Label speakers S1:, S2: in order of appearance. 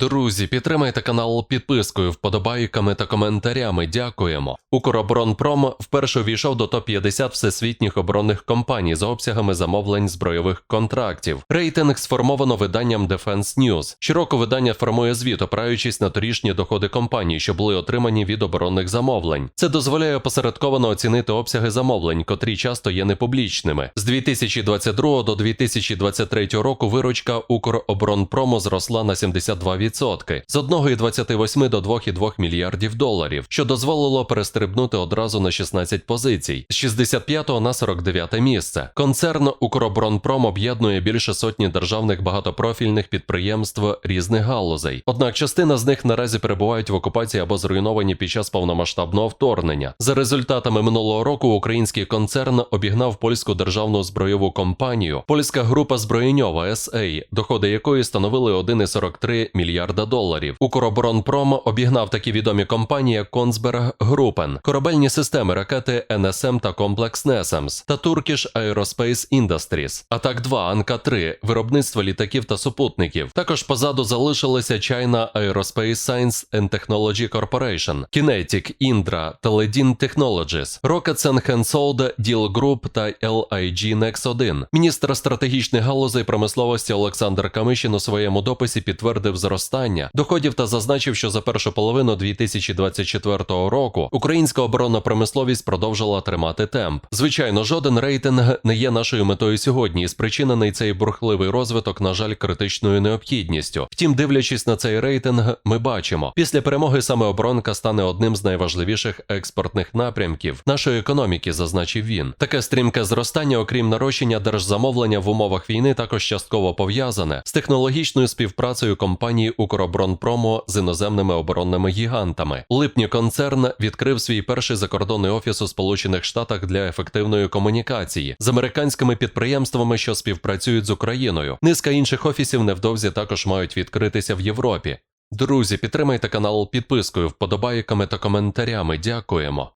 S1: Друзі, підтримайте канал підпискою, вподобайками та коментарями. Дякуємо. Укроборонпром вперше увійшов до топ-50 всесвітніх оборонних компаній за обсягами замовлень збройових контрактів. Рейтинг сформовано виданням Defense News. Щороку видання формує звіт, опираючись на торічні доходи компаній, що були отримані від оборонних замовлень. Це дозволяє опосередковано оцінити обсяги замовлень, котрі часто є непублічними. З 2022 до 2023 року виручка Укроборонпрому зросла на 72%, з 1,28 до 2,2 мільярдів доларів, що дозволило перестрибнути одразу на 16 позицій з 65 на 49 місце. Концерн Укроборонпром об'єднує більше сотні державних багатопрофільних підприємств різних галузей. Однак частина з них наразі перебувають в окупації або зруйновані під час повномасштабного вторгнення. За результатами минулого року український концерн обігнав польську державну збройову компанію, польська група зброєньова SA, доходи якої становили 1,43 мільярда доларів. Укроборонпром обігнав такі відомі компанії, як Консберг Групен, корабельні системи ракети НСМ та комплекс NESEMS та Turkish Aerospace Industries, а так 2 Анка-3, виробництво літаків та супутників. Також позаду залишилися China Aerospace Science and Technology Corporation, Kinetic, Indra, Teledin Technologies, Rocketsen Hensoldt, Deal Group та LIG Nex 1. Міністр стратегічних галузей промисловості Олександр Камишин у своєму дописі підтвердив зростання доходів та зазначив, що за першу половину 2024 року українська оборонна промисловість продовжила тримати темп. Звичайно, жоден рейтинг не є нашою метою сьогодні, і спричинений цей бурхливий розвиток, на жаль, критичною необхідністю. Втім, дивлячись на цей рейтинг, ми бачимо, після перемоги саме оборонка стане одним з найважливіших експортних напрямків нашої економіки, зазначив він. Таке стрімке зростання, окрім нарощення держзамовлення в умовах війни, також частково пов'язане з технологічною співпрацею компанії Укроборонпрому з іноземними оборонними гігантами. У липні концерн відкрив свій перший закордонний офіс у Сполучених Штатах для ефективної комунікації з американськими підприємствами, що співпрацюють з Україною. Низка інших офісів невдовзі також мають відкритися в Європі. Друзі, підтримайте канал підпискою, вподобайками та коментарями. Дякуємо.